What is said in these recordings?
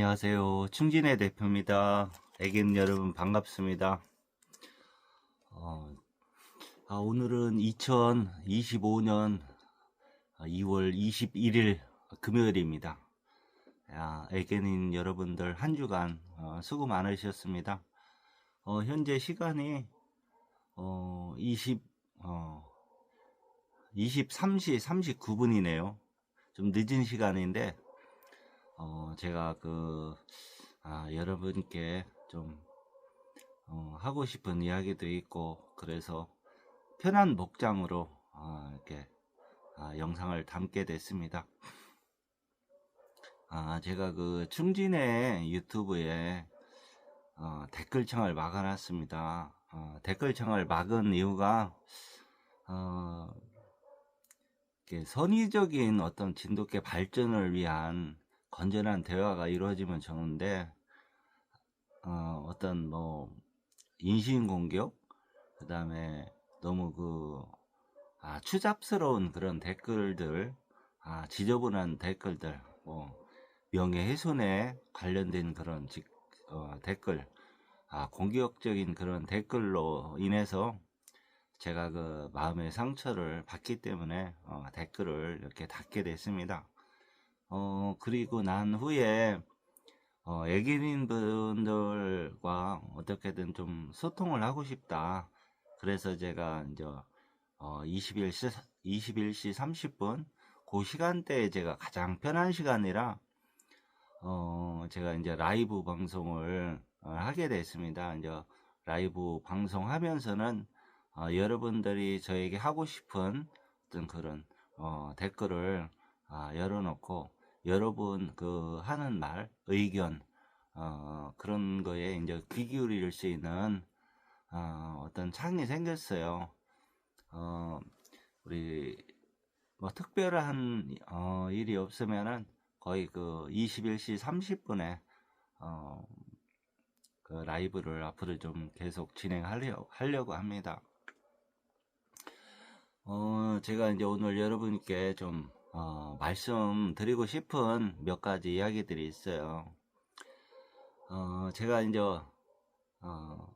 안녕하세요. 충진의 대표입니다. 애견 여러분 반갑습니다. 어, 아, 오늘은 2025년 2월 21일 금요일입니다. 아, 애견인 여러분들 한 주간 어, 수고 많으셨습니다. 어, 현재 시간이 어, 20, 어, 23시 39분이네요. 좀 늦은 시간인데 어, 제가 그, 아, 여러분께 좀, 어, 하고 싶은 이야기도 있고, 그래서 편한 목장으로, 아, 이렇게, 아, 영상을 담게 됐습니다. 아, 제가 그 충진의 유튜브에, 어, 댓글창을 막아놨습니다. 어, 댓글창을 막은 이유가, 어, 선의적인 어떤 진돗개 발전을 위한 건전한 대화가 이루어지면 좋은데 어, 어떤 뭐 인신 공격 그 다음에 너무 그 아, 추잡스러운 그런 댓글들 아, 지저분한 댓글들 뭐 명예훼손에 관련된 그런 직, 어, 댓글 아, 공격적인 그런 댓글로 인해서 제가 그 마음의 상처를 받기 때문에 어, 댓글을 이렇게 닫게 됐습니다. 어, 그리고 난 후에, 어, 애기인 분들과 어떻게든 좀 소통을 하고 싶다. 그래서 제가 이제, 어, 21시, 21시 30분, 그 시간대에 제가 가장 편한 시간이라, 어, 제가 이제 라이브 방송을 어, 하게 됐습니다. 이제 라이브 방송하면서는, 어, 여러분들이 저에게 하고 싶은 어떤 그런, 어, 댓글을, 아, 열어놓고, 여러분 그 하는 말, 의견 어, 그런 거에 이제 귀 기울일 수 있는 어, 어떤 창이 생겼어요. 어, 우리 뭐 특별한 어, 일이 없으면은 거의 그 21시 30분에 어, 그 라이브를 앞으로 좀 계속 진행하려고 하려고 합니다. 어, 제가 이제 오늘 여러분께 좀 어, 말씀드리고 싶은 몇 가지 이야기들이 있어요. 어, 제가 이제 어,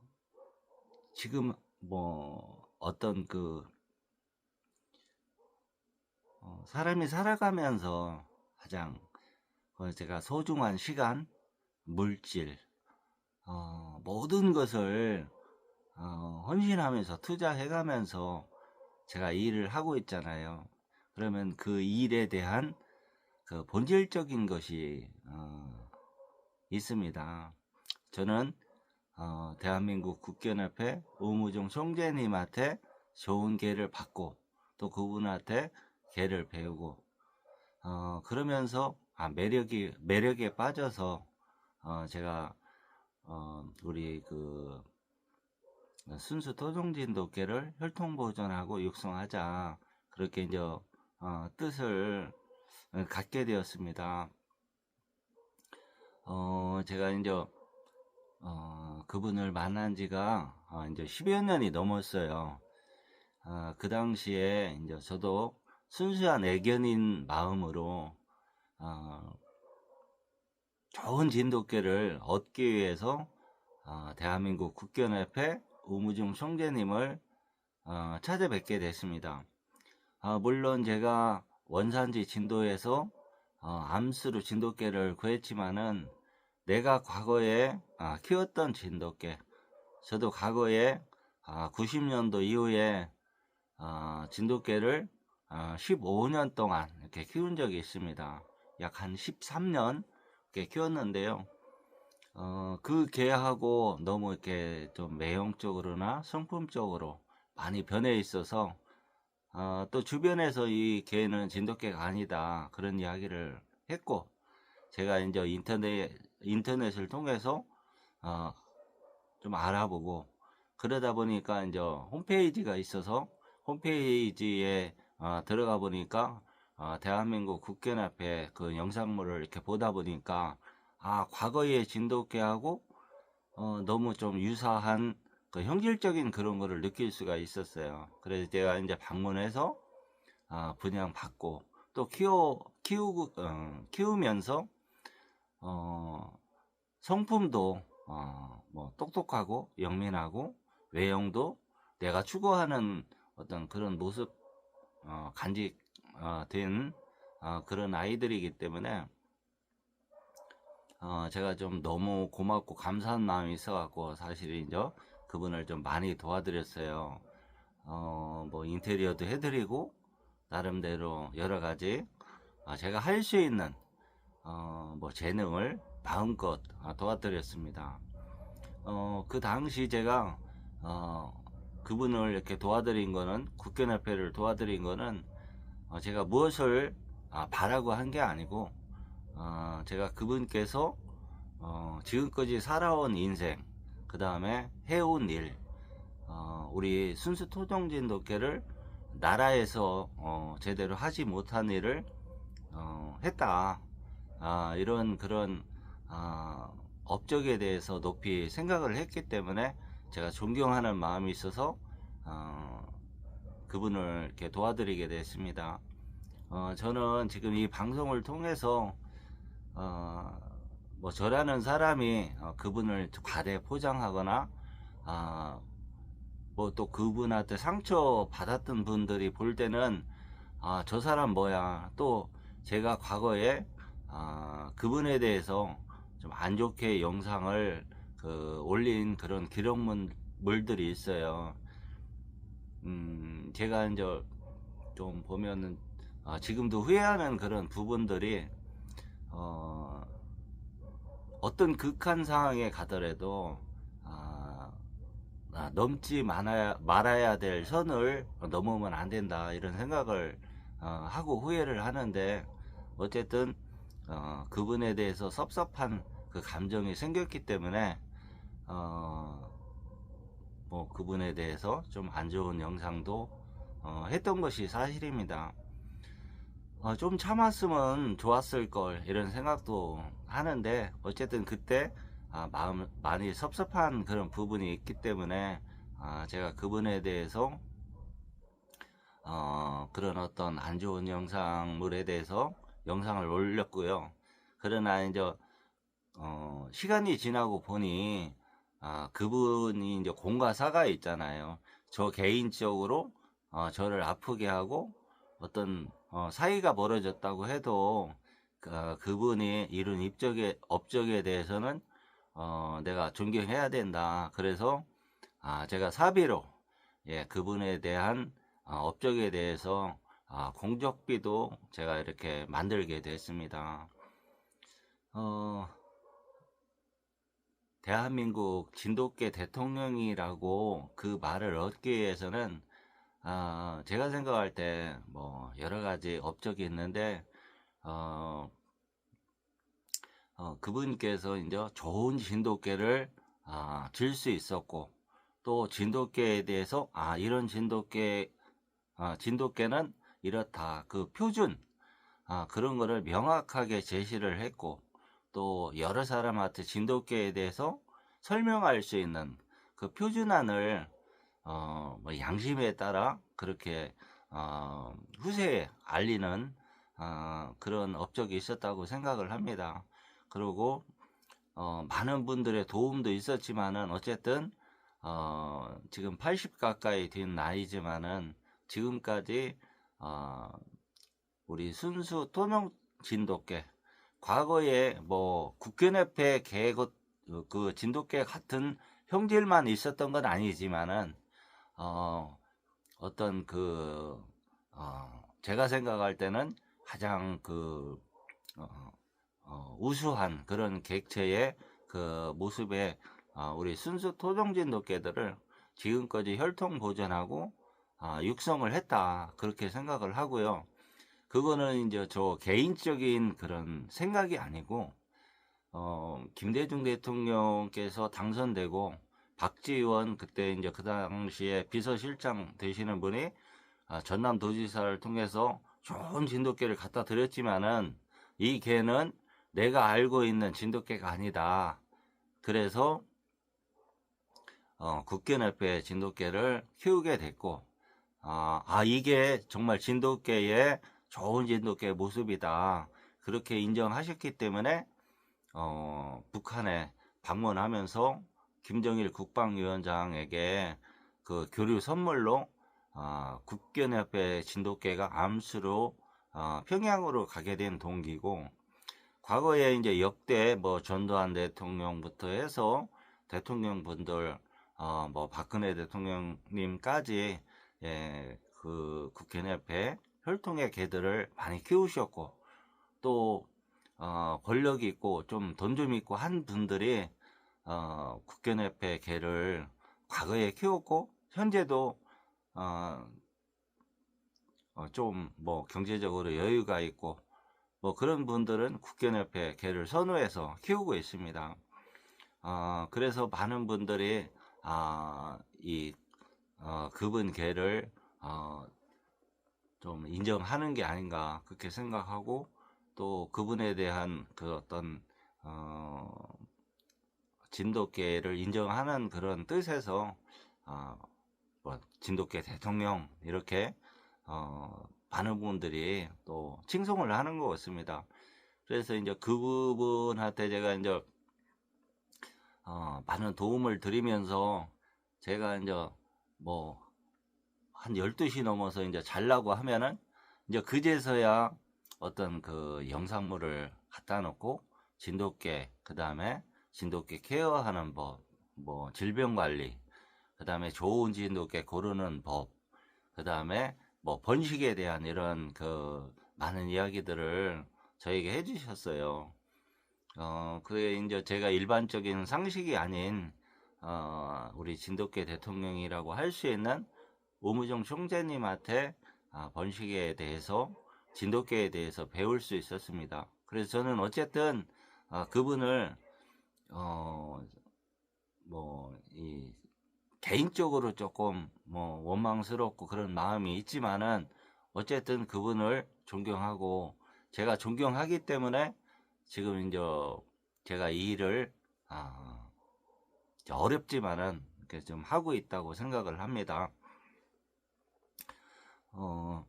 지금 뭐 어떤 그 어, 사람이 살아가면서 가장 어, 제가 소중한 시간, 물질, 어, 모든 것을 어, 헌신하면서 투자해가면서 제가 일을 하고 있잖아요. 그러면 그 일에 대한 그 본질적인 것이 어, 있습니다. 저는 어, 대한민국 국견협회 오무종 총재님한테 좋은 개를 받고 또 그분한테 개를 배우고 어, 그러면서 아, 매력이 매력에 빠져서 어, 제가 어, 우리 그 순수 토종진돗개를 혈통 보존하고 육성하자 그렇게 이제 어, 뜻을 갖게 되었습니다. 어, 제가 이제 어, 그분을 만난 지가 어, 이제 10여 년이 넘었어요. 어, 그 당시에 이제 저도 순수한 애견인 마음으로 어, 좋은 진돗개를 얻기 위해서 어, 대한민국 국견협회 우무중 총재님을 어, 찾아뵙게 됐습니다. 아, 물론 제가 원산지 진도에서 어, 암수로 진돗개를 구했지만은 내가 과거에 아, 키웠던 진돗개 저도 과거에 아, 90년도 이후에 아, 진돗개를 아, 15년 동안 이렇게 키운 적이 있습니다. 약 한 13년 이렇게 키웠는데요. 어, 그 개하고 너무 이렇게 좀 매형적으로나 성품적으로 많이 변해 있어서 어, 또 주변에서 이 개는 진돗개가 아니다. 그런 이야기를 했고 제가 이제 인터넷 인터넷을 통해서 어, 좀 알아보고 그러다 보니까 이제 홈페이지가 있어서 홈페이지에 어, 들어가 보니까 어, 대한민국 국견 앞에 그 영상물을 이렇게 보다 보니까 아 과거의 진돗개하고 어, 너무 좀 유사한 그 형질적인 그런 거를 느낄 수가 있었어요. 그래서 제가 이제 방문해서 아, 분양 받고 또 키워 키우고 어, 키우면서 어, 성품도 어, 뭐 똑똑하고 영민하고 외형도 내가 추구하는 어떤 그런 모습 어, 간직된 어, 그런 아이들이기 때문에 어, 제가 좀 너무 고맙고 감사한 마음이 있어갖고 사실 이제 그분을 좀 많이 도와드렸어요. 어, 뭐 인테리어도 해드리고 나름대로 여러 가지 아, 제가 할 수 있는 어, 뭐 재능을 마음껏 아, 도와드렸습니다. 어, 그 당시 제가 어, 그분을 이렇게 도와드린 거는 국견협회를 도와드린 거는 어, 제가 무엇을 아, 바라고 한 게 아니고 어, 제가 그분께서 어, 지금까지 살아온 인생 그 다음에 해온 일 어, 우리 순수 토종진 독계를 나라에서 어, 제대로 하지 못한 일을 어, 했다. 아, 이런 그런 아, 업적에 대해서 높이 생각을 했기 때문에 제가 존경하는 마음이 있어서 어, 그분을 이렇게 도와드리게 됐습니다. 어, 저는 지금 이 방송을 통해서 어, 뭐 저라는 사람이 어, 그분을 과대 포장하거나 아, 뭐또 그분한테 상처 받았던 분들이 볼 때는 아, 저 사람 뭐야 또 제가 과거에 아, 그분에 대해서 좀 안 좋게 영상을 그 올린 그런 기록물들이 있어요. 음, 제가 이제 좀 보면은 아, 지금도 후회하는 그런 부분들이 어, 어떤 극한 상황에 가더라도 아, 아, 넘지 말아야, 말아야 될 선을 넘으면 안 된다 이런 생각을 어, 하고 후회를 하는데 어쨌든 어, 그분에 대해서 섭섭한 그 감정이 생겼기 때문에 어, 뭐 그분에 대해서 좀 안 좋은 영상도 어, 했던 것이 사실입니다. 어, 좀 참았으면 좋았을 걸 이런 생각도 하는데 어쨌든 그때 아, 마음 많이 섭섭한 그런 부분이 있기 때문에 아, 제가 그분에 대해서 어, 그런 어떤 안 좋은 영상물에 대해서 영상을 올렸고요. 그러나 이제 어, 시간이 지나고 보니 아, 그분이 이제 공과 사가 있잖아요. 저 개인적으로 어, 저를 아프게 하고 어떤 어, 사이가 멀어졌다고 해도 그, 그분이 이룬 입적의 업적에 대해서는 어, 내가 존경해야 된다. 그래서 아, 제가 사비로 예, 그분에 대한 어, 업적에 대해서 아, 공적비도 제가 이렇게 만들게 됐습니다. 어, 대한민국 진돗개 대통령이라고 그 말을 얻기 위해서는 아, 제가 생각할 때 뭐 여러 가지 업적이 있는데 어, 어, 그분께서 이제 좋은 진돗개를 아, 줄수 있었고 또 진돗개에 대해서 아 이런 진돗개 아, 진돗개는 이렇다 그 표준 아, 그런 거를 명확하게 제시를 했고 또 여러 사람한테 진돗개에 대해서 설명할 수 있는 그 표준안을 어, 뭐 양심에 따라 그렇게 어, 후세에 알리는 어, 그런 업적이 있었다고 생각을 합니다. 그리고 어, 많은 분들의 도움도 있었지만은 어쨌든 어, 지금 80 가까이 된 나이지만은 지금까지 어, 우리 순수 토종 진돗개 과거에 뭐 국견협회 개그 그 진돗개 같은 형질만 있었던 건 아니지만은 어, 어떤 그 어, 제가 생각할 때는 가장 그 어, 어, 우수한 그런 객체의 그 모습에 어, 우리 순수 토종진 독개들을 지금까지 혈통 보존하고 아, 육성을 했다 그렇게 생각을 하고요. 그거는 이제 저 개인적인 그런 생각이 아니고 어, 김대중 대통령께서 당선되고 박지원 그때 이제 그 당시에 비서실장 되시는 분이 아, 전남 도지사를 통해서 좋은 진돗개를 갖다 드렸지만은 이 개는 내가 알고 있는 진돗개가 아니다. 그래서 어, 국견협회 진돗개를 키우게 됐고 아, 아 이게 정말 진돗개의 좋은 진돗개의 모습이다. 그렇게 인정하셨기 때문에 어, 북한에 방문하면서 김정일 국방위원장에게 그 교류 선물로 아, 국견협회 진돗개가 암수로 아, 평양으로 가게 된 동기고 과거에 이제 역대 뭐 전두환 대통령부터 해서 대통령분들 어, 뭐 박근혜 대통령님까지 예, 그 국견협회 혈통의 개들을 많이 키우셨고 또 어, 권력이 있고 좀 돈 좀 있고 한 분들이 어, 국견협회 개를 과거에 키웠고 현재도 어, 어, 좀 뭐 경제적으로 여유가 있고 뭐 그런 분들은 국견협회 개를 선호해서 키우고 있습니다. 어, 그래서 많은 분들이 아, 이 어, 그분 개를 어, 좀 인정하는 게 아닌가 그렇게 생각하고 또 그분에 대한 그 어떤 어, 진돗개를 인정하는 그런 뜻에서 어, 뭐 진돗개 대통령 이렇게 어, 많은 분들이 또 칭송을 하는 것 같습니다. 그래서 이제 그 부분한테 제가 이제 어, 많은 도움을 드리면서 제가 이제 뭐 한 12시 넘어서 이제 잘라고 하면은 이제 그제서야 어떤 그 영상물을 갖다 놓고 진돗개 그 다음에 진돗개 케어하는 법, 뭐 질병 관리, 그 다음에 좋은 진돗개 고르는 법, 그 다음에 뭐 번식에 대한 이런 그 많은 이야기들을 저에게 해주셨어요. 어, 그게 이제 제가 일반적인 상식이 아닌 어, 우리 진돗개 대통령이라고 할 수 있는 오무정 총재님한테 아, 번식에 대해서 진돗개에 대해서 배울 수 있었습니다. 그래서 저는 어쨌든 아, 그분을 어, 뭐, 이, 개인적으로 조금 뭐 원망스럽고 그런 마음이 있지만은 어쨌든 그분을 존경하고 제가 존경하기 때문에 지금 이제 제가 이 일을 아, 어렵지만은 이렇게 좀 하고 있다고 생각을 합니다. 어,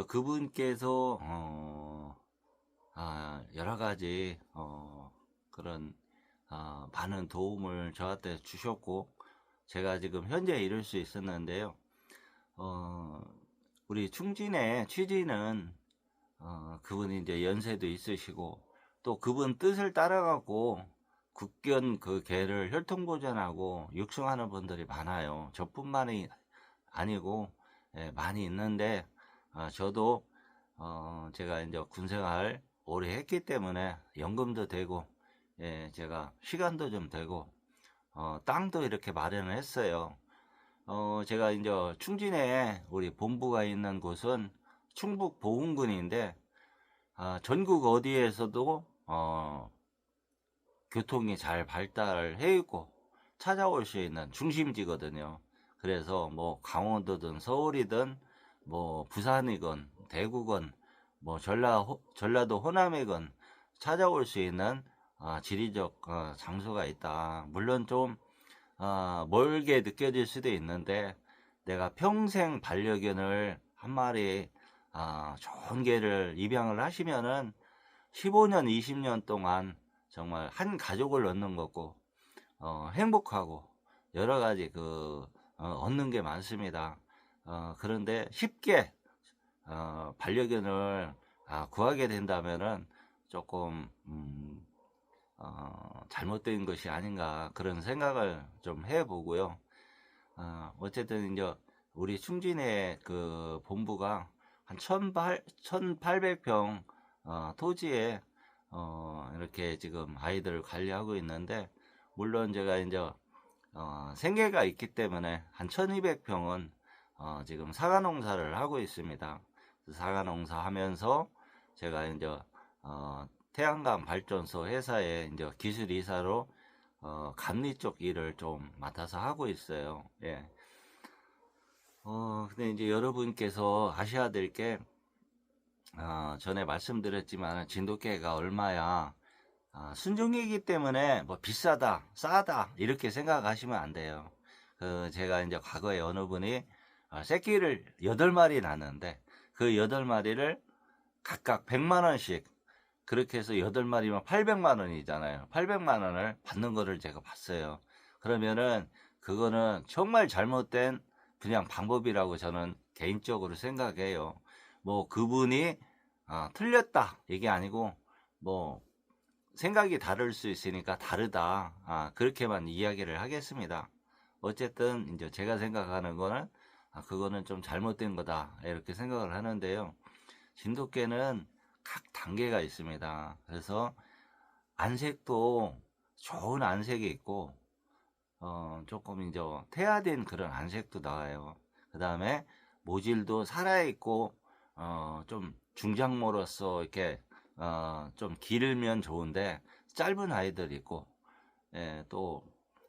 그분께서 어, 아, 여러 가지 어, 그런 아, 많은 도움을 저한테 주셨고 제가 지금 현재 이룰 수 있었는데요. 어, 우리 충진의 취지는 어, 그분이 이제 연세도 있으시고 또 그분 뜻을 따라가고 국견 그 개를 혈통보전하고 육성하는 분들이 많아요. 저뿐만이 아니고 예, 많이 있는데 아, 저도 어, 제가 이제 군생활 오래 했기 때문에 연금도 되고 예, 제가 시간도 좀 되고 어, 땅도 이렇게 마련을 했어요. 어, 제가 이제 충진에 우리 본부가 있는 곳은 충북 보훈군인데 아, 전국 어디에서도 어, 교통이 잘 발달해 있고 찾아올 수 있는 중심지거든요. 그래서 뭐 강원도든 서울이든 뭐 부산이건 대구건 뭐 전라 전라도 호남이건 찾아올 수 있는 아, 지리적 어, 장소가 있다. 물론 좀 아, 멀게 느껴질 수도 있는데 내가 평생 반려견을 한 마리 아, 좋은 개를 입양을 하시면은 15년, 20년 동안 정말 한 가족을 얻는 거고 어, 행복하고 여러 가지 그 어, 얻는 게 많습니다. 어, 그런데 쉽게 어, 반려견을 아, 구하게 된다면은 조금 음, 어, 잘못된 것이 아닌가 그런 생각을 좀 해보고요. 어, 어쨌든 이제 우리 충진의 그 본부가 한 1,800평 어, 토지에 어, 이렇게 지금 아이들을 관리하고 있는데 물론 제가 이제 어, 생계가 있기 때문에 한 1,200평은 어, 지금 사과 농사를 하고 있습니다. 사과 농사 하면서 제가 이제 어, 태양광 발전소 회사에 이제 기술 이사로 어, 감리 쪽 일을 좀 맡아서 하고 있어요. 예. 어, 근데 이제 여러분께서 아셔야 될 게, 어, 전에 말씀드렸지만, 진돗개가 얼마야, 아, 순종이기 때문에 뭐 비싸다, 싸다, 이렇게 생각하시면 안 돼요. 그, 제가 이제 과거에 어느 분이, 아, 새끼를 8마리 낳는데 그 8마리를 각각 100만 원씩 그렇게 해서 8마리면 800만 원이잖아요. 800만 원을 받는 거를 제가 봤어요. 그러면은 그거는 정말 잘못된 그냥 방법이라고 저는 개인적으로 생각해요. 뭐 그분이 아, 틀렸다 이게 아니고 뭐 생각이 다를 수 있으니까 다르다 아, 그렇게만 이야기를 하겠습니다. 어쨌든 이제 제가 생각하는 거는 아, 그거는 좀 잘못된 거다 이렇게 생각을 하는데요. 진돗개는 각 단계가 있습니다. 그래서 안색도 좋은 안색이 있고 어, 조금 이제 태화된 그런 안색도 나와요. 그 다음에 모질도 살아있고 어, 좀 중장모로서 이렇게 어, 좀 길면 좋은데 짧은 아이들이 있고 예, 또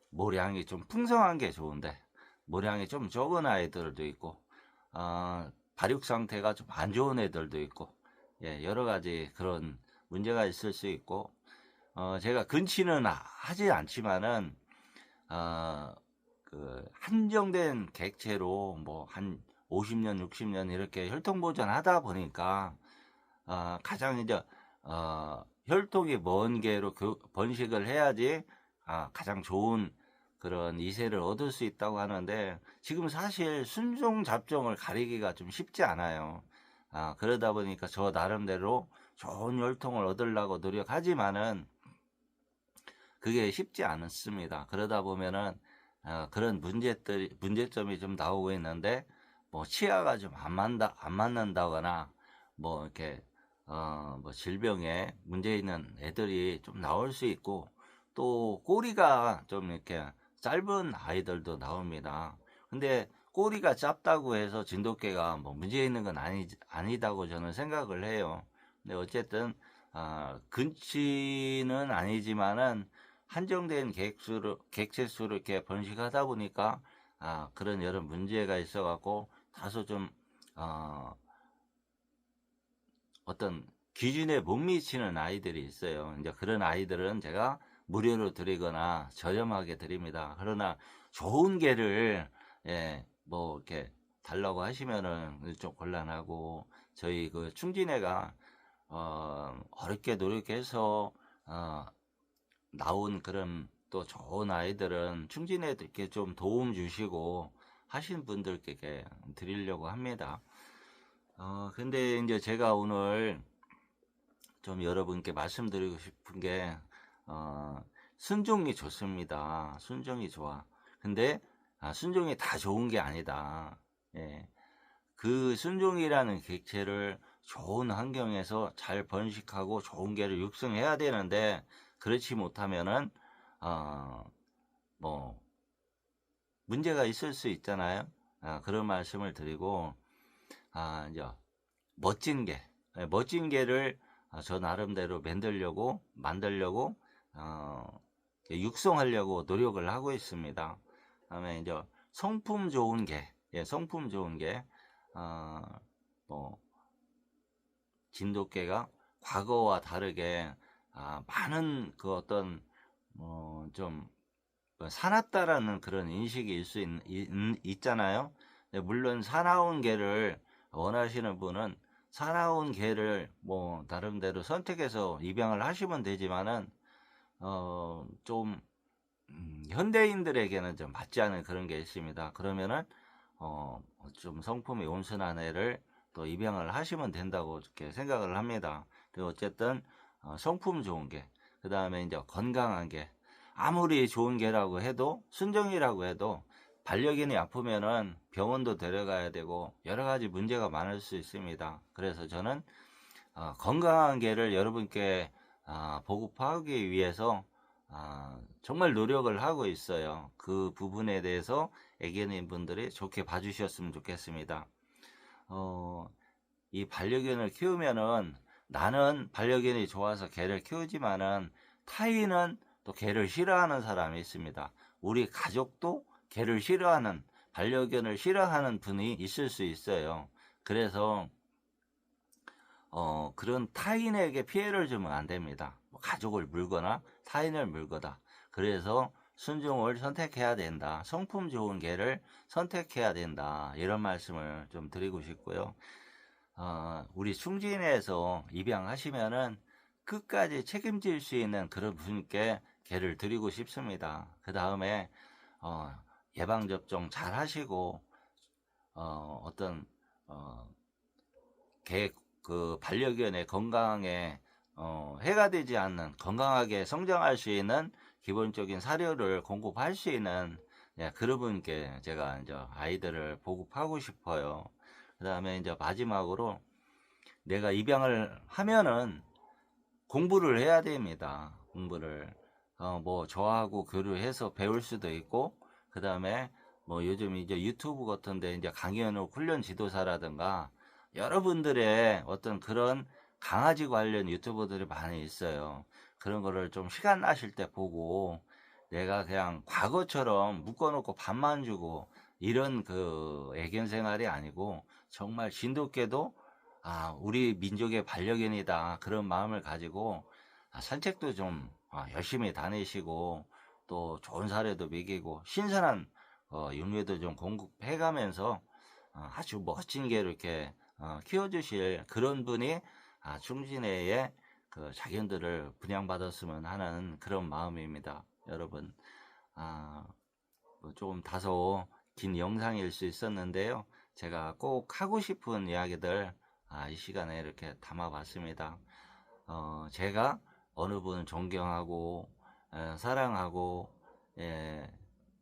모량이 좀 풍성한 게 좋은데 모량이 좀 적은 아이들도 있고 어, 발육 상태가 좀 안 좋은 애들도 있고 예, 여러 가지 그런 문제가 있을 수 있고 어, 제가 근치는 하지 않지만은 어, 그 한정된 객체로 뭐 한 50년, 60년 이렇게 혈통 보존하다 보니까 어, 가장 이제 어, 혈통이 먼 개로 그 번식을 해야지 아, 가장 좋은 그런 이세를 얻을 수 있다고 하는데 지금 사실 순종 잡종을 가리기가 좀 쉽지 않아요. 아, 그러다 보니까 저 나름대로 좋은 혈통을 얻으려고 노력하지만은 그게 쉽지 않습니다. 그러다 보면은 어, 그런 문제들 문제점이 좀 나오고 있는데 뭐 치아가 좀 안 맞다 안 맞는다거나 뭐 이렇게 어, 뭐 질병에 문제 있는 애들이 좀 나올 수 있고 또 꼬리가 좀 이렇게 짧은 아이들도 나옵니다. 근데 꼬리가 짧다고 해서 진돗개가 뭐 문제 있는 건 아니 아니다고 저는 생각을 해요. 근데 어쨌든 아, 근치는 아니지만은 한정된 객수로 객체 수로 이렇게 번식하다 보니까 아, 그런 여러 문제가 있어갖고 다소 좀 어, 어떤 기준에 못 미치는 아이들이 있어요. 이제 그런 아이들은 제가 무료로 드리거나 저렴하게 드립니다. 그러나 좋은 개를 예, 뭐 이렇게 달라고 하시면은 좀 곤란하고 저희 그 충진회가 어, 어렵게 노력해서 어, 나온 그런 또 좋은 아이들은 충진회 이렇게 좀 도움 주시고 하신 분들께 드리려고 합니다. 어, 근데 이제 제가 오늘 좀 여러분께 말씀드리고 싶은 게, 어, 순종이 좋습니다. 순종이 좋아. 근데, 아, 순종이 다 좋은 게 아니다. 예. 그 순종이라는 객체를 좋은 환경에서 잘 번식하고 좋은 개를 육성해야 되는데, 그렇지 못하면은, 어, 뭐, 문제가 있을 수 있잖아요. 아, 그런 말씀을 드리고, 아, 이제, 멋진 개, 예, 멋진 개를 아, 저 나름대로 만들려고, 만들려고, 어, 육성하려고 노력을 하고 있습니다. 다음에 이제, 성품 좋은 개, 예, 성품 좋은 개, 어, 뭐, 진돗개가 과거와 다르게, 아, 많은 그 어떤, 뭐, 좀, 사납다라는 그런 인식이 있, 수 있, 있, 잖아요 물론 사나운 개를 원하시는 분은 사나운 개를 뭐 나름대로 선택해서 입양을 하시면 되지만은 어 좀 음, 현대인들에게는 좀 맞지 않은 그런 게 있습니다. 그러면은 어 좀 성품이 온순한 애를 또 입양을 하시면 된다고 이렇게 생각을 합니다. 그리고 어쨌든 어, 성품 좋은 개, 그 다음에 이제 건강한 개, 아무리 좋은 개라고 해도 순정이라고 해도 반려견이 아프면은 병원도 데려가야 되고 여러 가지 문제가 많을 수 있습니다. 그래서 저는 어, 건강한 개를 여러분께 어, 보급하기 위해서 어, 정말 노력을 하고 있어요. 그 부분에 대해서 애견인 분들이 좋게 봐주셨으면 좋겠습니다. 어, 이 반려견을 키우면은 나는 반려견이 좋아서 개를 키우지만은 타인은 또 개를 싫어하는 사람이 있습니다. 우리 가족도 개를 싫어하는 반려견을 싫어하는 분이 있을 수 있어요. 그래서 어, 그런 타인에게 피해를 주면 안 됩니다. 뭐 가족을 물거나 타인을 물거나. 그래서 순종을 선택해야 된다. 성품 좋은 개를 선택해야 된다. 이런 말씀을 좀 드리고 싶고요. 어, 우리 충진에서 입양하시면은 끝까지 책임질 수 있는 그런 분께 개를 드리고 싶습니다. 그 다음에 어, 예방접종 잘 하시고 어, 어떤 어, 개, 그 반려견의 건강에 어, 해가 되지 않는 건강하게 성장할 수 있는 기본적인 사료를 공급할 수 있는 예, 그런 분께 제가 이제 아이들을 보급하고 싶어요. 그 다음에 이제 마지막으로 내가 입양을 하면은 공부를 해야 됩니다. 공부를 어, 뭐 저하고 교류해서 배울 수도 있고 그 다음에 뭐 요즘 이제 유튜브 같은데 이제 강연을 훈련 지도사라든가 여러분들의 어떤 그런 강아지 관련 유튜버들이 많이 있어요. 그런 거를 좀 시간 나실 때 보고 내가 그냥 과거처럼 묶어놓고 밥만 주고 이런 그 애견 생활이 아니고 정말 진돗개도 아 우리 민족의 반려견이다 그런 마음을 가지고 아, 산책도 좀 아, 열심히 다니시고 또 좋은 사료도 먹이고 신선한 어, 육류도 좀 공급해가면서 어, 아주 멋진 게 이렇게 어, 키워주실 그런 분이 아, 충진회의 그 자견들을 분양받았으면 하는 그런 마음입니다. 여러분, 아, 뭐 조금 다소 긴 영상일 수 있었는데요. 제가 꼭 하고 싶은 이야기들 아, 이 시간에 이렇게 담아봤습니다. 어, 제가 어느 분을 존경하고 에, 사랑하고 예,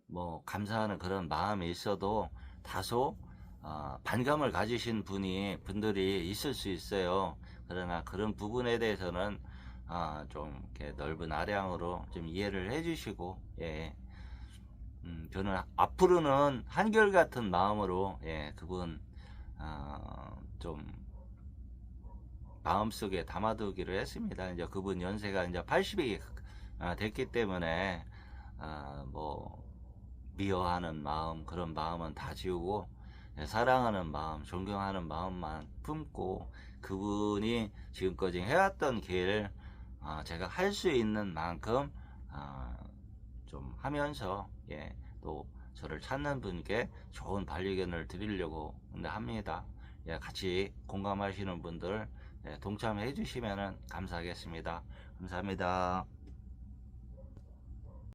뭐 감사하는 그런 마음이 있어도 다소 어, 반감을 가지신 분이 분들이 있을 수 있어요. 그러나 그런 부분에 대해서는 아, 좀 이렇게 넓은 아량으로 좀 이해를 해주시고 예. 음, 저는 앞으로는 한결같은 마음으로 예, 그분 아, 좀 마음속에 담아두기로 했습니다. 이제 그분 연세가 이제 80이 아, 됐기 때문에 아, 뭐 미워하는 마음 그런 마음은 다 지우고 예, 사랑하는 마음, 존경하는 마음만 품고 그분이 지금까지 해왔던 길 아, 제가 할 수 있는 만큼 아, 좀 하면서 예, 또 저를 찾는 분께 좋은 반려견을 드리려고 합니다. 예, 같이 공감하시는 분들 예, 동참해 주시면 감사하겠습니다. 감사합니다.